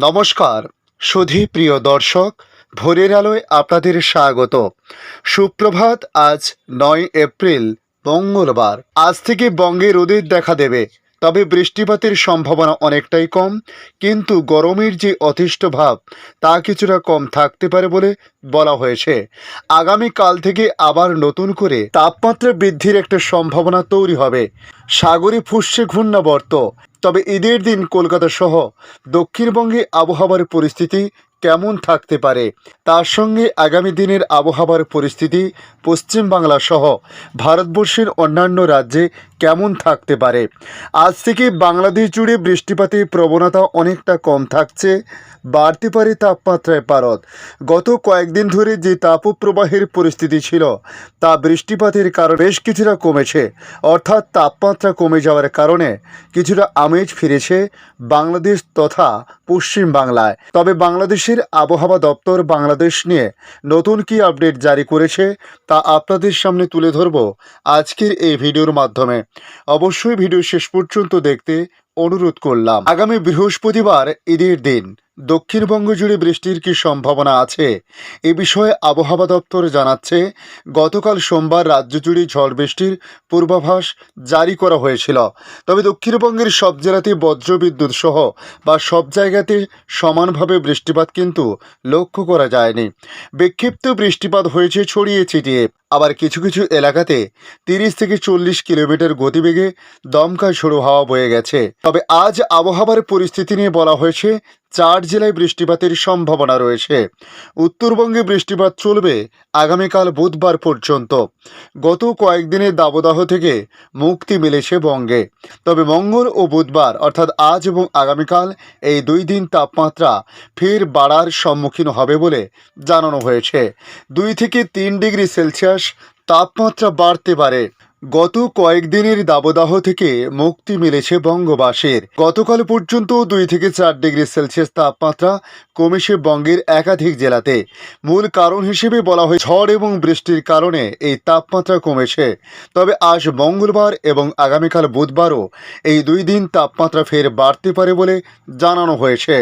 নমস্কার, সুধী প্রিয় দর্শক, ভোরের আলোয় আপনাদের স্বাগত। সুপ্রভাত, আজ নয় এপ্রিল, মঙ্গলবার। আজ থেকে বঙ্গে রোদের দেখা দেবে। তবে বৃষ্টিপাতের সম্ভাবনা অনেকটাই কম, কিন্তু গরমের যে অতিষ্ঠ ভাব, তা কিছুটা কম থাকতে পারে বলে বলা হয়েছে। আগামীকাল থেকে আবার নতুন করে তাপমাত্রা বৃদ্ধির একটা সম্ভাবনা তৈরি হবে। সাগরে ফুসছে ঘূর্ণাবর্ত। তবে ঈদের দিন কলকাতা সহ দক্ষিণবঙ্গে আবহাওয়ার পরিস্থিতি কেমন থাকতে পারে, তার সঙ্গে আগামী দিনের আবহাওয়ার পরিস্থিতি পশ্চিমবাংলা সহ ভারতবর্ষের অন্যান্য রাজ্যে কেমন থাকতে পারে? আজ থেকে বাংলাদেশ জুড়ে বৃষ্টিপাতের প্রবণতা অনেকটা কম থাকছে। বাড়তে পারে তাপমাত্রায় পারদ। গত কয়েকদিন ধরে যে তাপপ্রবাহের পরিস্থিতি ছিল, তা বৃষ্টিপাতের কারণে বেশ কিছুটা কমেছে। অর্থাৎ তাপমাত্রা কমে যাওয়ার কারণে কিছুটা আমেজ ফিরেছে বাংলাদেশ তথা পশ্চিম বাংলায়। তবে বাংলাদেশের আবহাওয়া দপ্তর বাংলাদেশ নিয়ে নতুন কি আপডেট জারি করেছে, তা আপনাদের সামনে তুলে ধরব আজকের এই ভিডিওর মাধ্যমে। অবশ্যই ভিডিও শেষ পর্যন্ত দেখতে অনুরোধ করলাম। আগামী বৃহস্পতিবার ঈদের দিন দক্ষিণবঙ্গ জুড়ে বৃষ্টির কি সম্ভাবনা আছে এ বিষয়ে আবহাওয়া দপ্তর জানাচ্ছে, গতকাল সোমবার রাজ্য জুড়ে ঝড় বৃষ্টির পূর্বাভাস জারি করা হয়েছিল। তবে দক্ষিণবঙ্গের সব জেলাতে বজ্রবিদ্যুৎ সহ বা সব জায়গাতে সমানভাবে বৃষ্টিপাত কিন্তু লক্ষ্য করা যায়নি। বিক্ষিপ্ত বৃষ্টিপাত হয়েছে ছড়িয়ে ছিটিয়ে। আবার কিছু কিছু এলাকাতে তিরিশ থেকে চল্লিশ কিলোমিটার গতিবেগে দমকা ঝোড়ো হাওয়া বয়ে গেছে। তবে আজ আবহাওয়ার পরিস্থিতি নিয়ে বলা হয়েছে, চার জেলায় বৃষ্টিপাতের সম্ভাবনা রয়েছে। উত্তরবঙ্গে বৃষ্টিপাত চলবে আগামীকাল বুধবার পর্যন্ত। গত কয়েকদিনের দাবদাহ থেকে মুক্তি মিলেছে বঙ্গে। তবে মঙ্গল ও বুধবার, অর্থাৎ আজ এবং আগামীকাল, এই দুই দিন তাপমাত্রা ফের বাড়ার সম্মুখীন হবে বলে জানানো হয়েছে। দুই থেকে তিন ডিগ্রি সেলসিয়াস তাপমাত্রা বাড়তে পারে। গত কয়েকদিনের দাবদাহ থেকে মুক্তি মিলেছে বঙ্গবাসের। গতকাল পর্যন্ত দুই থেকে চার ডিগ্রি সেলসিয়াস তাপমাত্রা কমেছে বঙ্গের একাধিক জেলাতে। মূল কারণ হিসেবে বলা হয় ঝড় এবং বৃষ্টির কারণে এই তাপমাত্রা কমেছে। তবে আজ মঙ্গলবার এবং আগামীকাল বুধবারও এই দুই দিন তাপমাত্রা ফের বাড়তে পারে বলে জানানো হয়েছে।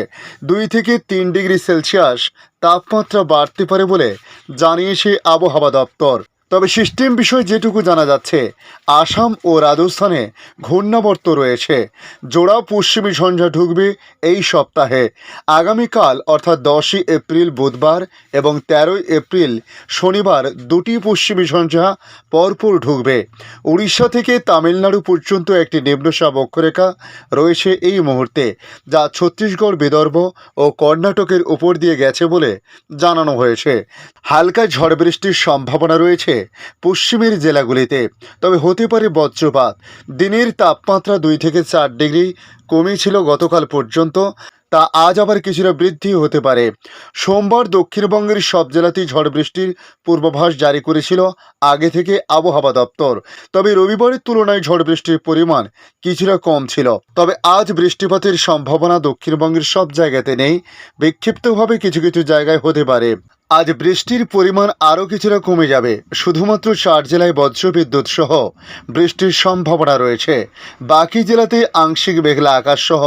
দুই থেকে তিন ডিগ্রি সেলসিয়াস তাপমাত্রা বাড়তে পারে বলে জানিয়েছে আবহাওয়া দপ্তর। তবে সিস্টেম বিষয়ে যেটুকু জানা যাচ্ছে, আসাম ও রাজস্থানে ঘূর্ণাবর্ত রয়েছে। জোড়া পশ্চিমী ঝঞ্ঝা ঢুকবে এই সপ্তাহে। আগামীকাল, অর্থাৎ দশই এপ্রিল বুধবার এবং তেরোই এপ্রিল শনিবার দুটি পশ্চিমী ঝঞ্ঝা পরপর ঢুকবে। উড়িষ্যা থেকে তামিলনাড়ু পর্যন্ত একটি নিম্নচাপ অক্ষরেখা রয়েছে এই মুহূর্তে, যা ছত্তিশগড়, বিদর্ভ ও কর্ণাটকের উপর দিয়ে গেছে বলে জানানো হয়েছে। হালকা ঝড় বৃষ্টির সম্ভাবনা রয়েছে। পশ্চিমের জেলাগুলিতে। তবে হতে পারে বজ্রপাত। দিনের তাপমাত্রা দুই থেকে চার ডিগ্রি কমেছিল গতকাল পর্যন্ত, তা আজ আবার কিছুটা বৃদ্ধি হতে পারে। সোমবার দক্ষিণবঙ্গের সব জেলাতেই ঝড় বৃষ্টির পূর্বাভাস জারি করেছিল আগে থেকে আবহাওয়া দপ্তর। তবে রবিবারের তুলনায় ঝড় বৃষ্টির পরিমাণ কিছুটা কম ছিল। তবে আজ বৃষ্টিপাতের সম্ভাবনা দক্ষিণবঙ্গের সব জায়গাতে নেই। বিক্ষিপ্তভাবে কিছু কিছু জায়গায় হতে পারে। আজ বৃষ্টির পরিমাণ আরও কিছুটা কমে যাবে। শুধুমাত্র চার জেলায় বজ্রবিদ্যুৎ সহ বৃষ্টির সম্ভাবনা রয়েছে। বাকি জেলাতে আংশিক মেঘলা আকাশ সহ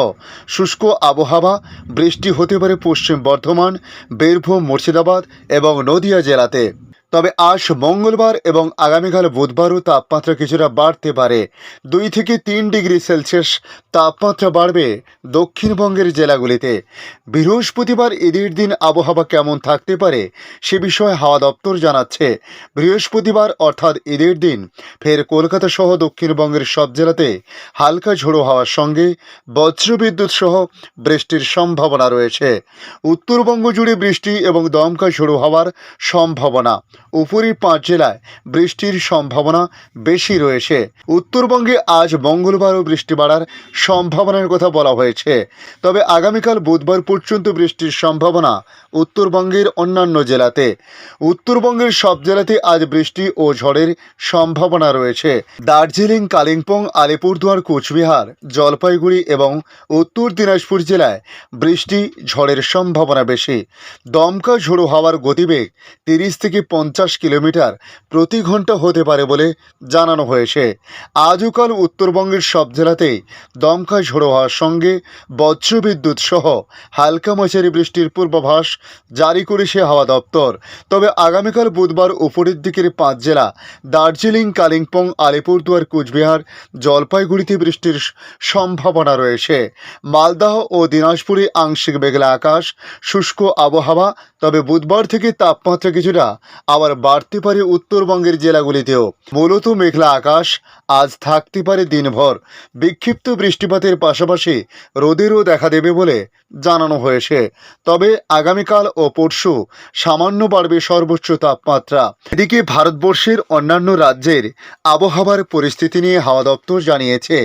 শুষ্ক আবহাওয়া বৃষ্টি হতে পারে পশ্চিম বর্ধমান বীরভূম মুর্শিদাবাদ এবং নদিয়া জেলাতে। তবে আজ মঙ্গলবার এবং আগামীকাল বুধবারও তাপমাত্রা কিছুটা বাড়তে পারে। দুই থেকে তিন ডিগ্রি সেলসিয়াস তাপমাত্রা বাড়বে দক্ষিণবঙ্গের জেলাগুলিতে। বৃহস্পতিবার ঈদের দিন আবহাওয়া কেমন থাকতে পারে সে বিষয়ে হাওয়া দপ্তর জানাচ্ছে। বৃহস্পতিবার অর্থাৎ ঈদের দিন ফের কলকাতা সহ দক্ষিণবঙ্গের সব জেলাতে হালকা ঝোড়ো হওয়ার সঙ্গে বজ্রবিদ্যুৎ সহ বৃষ্টির সম্ভাবনা রয়েছে। উত্তরবঙ্গ জুড়ে বৃষ্টি এবং দমকা ঝোড়ো হওয়ার সম্ভাবনা। উপরের পাঁচ জেলায় বৃষ্টির সম্ভাবনা বেশি রয়েছে। উত্তরবঙ্গে আজ মঙ্গলবারও বৃষ্টি বাড়ার সম্ভাবনার কথা বলা হয়েছে। তবে আগামীকাল বুধবার পর্যন্ত বৃষ্টির সম্ভাবনা উত্তরবঙ্গের অন্যান্য জেলাতে। উত্তরবঙ্গের সব জেলাতে আজ বৃষ্টি ও ঝড়ের সম্ভাবনা রয়েছে। দার্জিলিং, কালিম্পং, আলিপুরদুয়ার, কোচবিহার, জলপাইগুড়ি এবং উত্তর দিনাজপুর জেলায় বৃষ্টি, ঝড়ের সম্ভাবনা বেশি। দমকা ঝোড়ো হাওয়ার গতিবেগ তিরিশ থেকে পঞ্চাশ কিলোমিটার প্রতি ঘণ্টা হতে পারে বলে জানানো হয়েছে। আজও কাল উত্তরবঙ্গের সব জেলাতেই দমকা ঝোড়ো হওয়ার সঙ্গে বজ্রবিদ্যুৎ সহ হালকা মাঝারি বৃষ্টির পূর্বাভাস জারি করেছে হাওয়া দপ্তর। তবে আগামীকাল বুধবার উপরের দিকের পাঁচ জেলা, দার্জিলিং, কালিম্পং, আলিপুরদুয়ার, কুচবিহার, জলপাইগুড়িতে বৃষ্টির সম্ভাবনা রয়েছে। মালদাহ ও দিনাজপুরে আংশিক মেঘলা আকাশ, শুষ্ক আবহাওয়া, তবে বুধবার থেকে তাপমাত্রা কিছুটা আবার বাড়তে পারে উত্তরবঙ্গের জেলাগুলিতেও। মূলত মেঘলা আকাশ, আজ থাকতে পারে দিনভর। বিক্ষিপ্ত বৃষ্টিপাতের পাশাপাশি রোদেরও দেখা দেবে বলে জানানো হয়েছে। তবে আগামীকাল ও পরশু সামান্য বাড়বে সর্বোচ্চ তাপমাত্রা। এদিকে ভারতবর্ষের অন্যান্য রাজ্যের আবহাওয়ার পরিস্থিতি নিয়ে হাওয়া দপ্তর জানিয়েছে,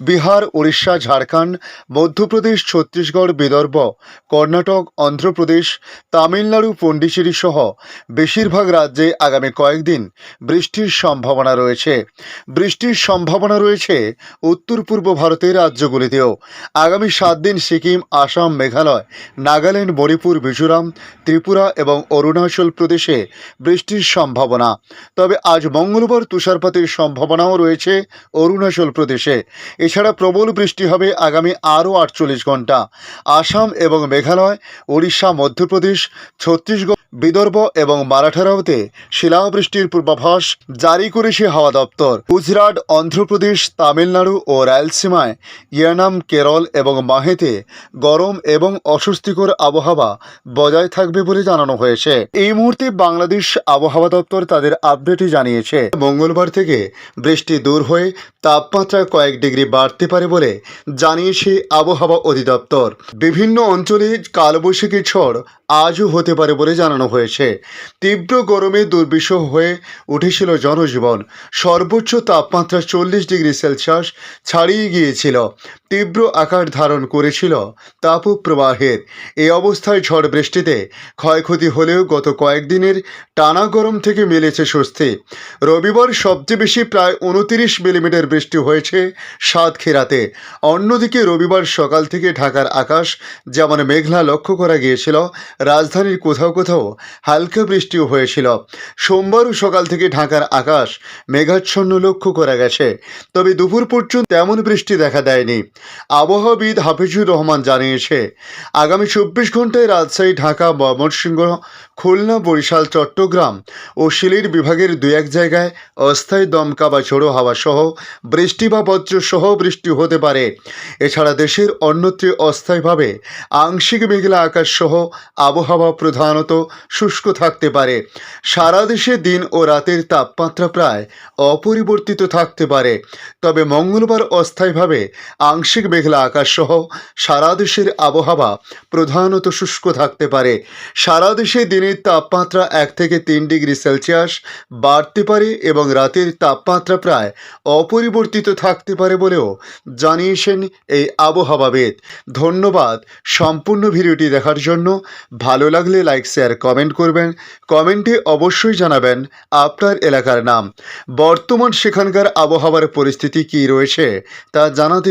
বিহার উড়িষ্যা ঝাড়খণ্ড, মধ্যপ্রদেশ, ছত্তিশগড়, বিদর্ভ, কর্ণাটক, অন্ধ্রপ্রদেশ, তামিলনাড়ু পন্ডিচেরি সহ বেশিরভাগ রাজ্যে আগামী কয়েকদিন বৃষ্টির সম্ভাবনা রয়েছে। বৃষ্টির সম্ভাবনা রয়েছে উত্তর পূর্ব ভারতের রাজ্যগুলিতেও। আগামী সাত দিন সিকিম, আসাম মেঘালয়, নাগাল্যান্ড, মণিপুর, মিজোরাম, ত্রিপুরা এবং অরুণাচল প্রদেশে বৃষ্টির সম্ভাবনা। তবে আজ মঙ্গলবার তুষারপাতের সম্ভাবনাও রয়েছে অরুণাচল প্রদেশে। এছাড়া প্রবল বৃষ্টি হবে আগামী আরও আটচল্লিশ ঘণ্টা। আসাম এবং মেঘালয়, ওড়িশা, মধ্যপ্রদেশ, ছত্তিশগড় বিদর্ভ এবং মারাঠারাওতে শিলাবৃষ্টির পূর্বাভাস জারি করেছে হাওয়া দপ্তর। গুজরাট, অন্ধ্রপ্রদেশ, তামিলনাড়ু ও রায়লসীমায় ইয়ানাম কেরল এবং মাহেতে গরম এবং অস্বস্তিকর আবহাওয়া বজায় থাকবে বলে জানানো হয়েছে। এই মুহূর্তে বাংলাদেশ আবহাওয়া দপ্তর তাদের আপডেটে জানিয়েছে। মঙ্গলবার থেকে বৃষ্টি দূর হয়ে তাপমাত্রা কয়েক ডিগ্রি বাড়তে পারে বলে জানিয়েছে আবহাওয়া অধিদপ্তর। বিভিন্ন অঞ্চলে কালবৈশাখী ঝড় আজও হতে পারে বলে জানানো হয়েছে। তীব্র গরমে দুর্বিষহ হয়ে উঠেছিল জনজীবন। সর্বোচ্চ তাপমাত্রা চল্লিশ ডিগ্রি সেলসিয়াস ছাড়িয়ে গিয়েছিল। তীব্র আকার ধারণ করেছিল তাপপ্রবাহের এই অবস্থায় ঝড় বৃষ্টিতে ক্ষয়ক্ষতি হলেও গত কয়েকদিনের টানা গরম থেকে মিলেছে স্বস্তি। রবিবার সবচেয়ে বেশি প্রায় উনতিরিশ মিলিমিটার বৃষ্টি হয়েছে সাতক্ষীরাতে। অন্যদিকে রবিবার সকাল থেকে ঢাকার আকাশ যেমন মেঘলা লক্ষ্য করা গিয়েছিল, রাজধানীর কোথাও কোথাও হালকা বৃষ্টিও হয়েছিল। সোমবারও সকাল থেকে ঢাকার আকাশ মেঘাচ্ছন্ন লক্ষ্য করা গেছে। তবে দুপুর পর্যন্ত তেমন বৃষ্টি দেখা দেয়নি। আবহাওয়াবিদ হাফিজুর রহমান জানিয়েছে, আগামী চব্বিশ ঘন্টায় রাজশাহী, ঢাকা, ময়মনসিংহ, খুলনা, বরিশাল, চট্টগ্রাম ও সিলেট বিভাগের দু এক জায়গায় অস্থায়ী দমকা বা ঝোড়ো হাওয়া সহ বৃষ্টি বা বজ্র সহ বৃষ্টি হতে পারে। এছাড়া দেশের অন্যত্র অস্থায়ীভাবে আংশিক মেঘলা আকাশ সহ আবহাওয়া প্রধানত শুষ্ক থাকতে পারে। সারা দেশে দিন ও রাতের তাপমাত্রা প্রায় অপরিবর্তিত থাকতে পারে। তবে মঙ্গলবার অস্থায়ীভাবে আংশিক মেঘলা আকাশ সহ সারা দেশের আবহাওয়া প্রধানত শুষ্ক থাকতে পারে। সারা দেশে দিনের তাপমাত্রা এক থেকে তিন ডিগ্রি সেলসিয়াস বাড়তে পারে এবং রাতের তাপমাত্রা প্রায় অপরিবর্তিত থাকতে পারে বলেও জানিয়েছেন এই আবহাওয়াবিদ। ধন্যবাদ সম্পূর্ণ ভিডিওটি দেখার জন্য। ভালো লাগলে লাইক, শেয়ার, কমেন্ট করবেন। কমেন্টে অবশ্যই জানাবেন আপনার এলাকার নাম। বর্তমান সেখানকার আবহাওয়ার পরিস্থিতি কী রয়েছে তা জানাতে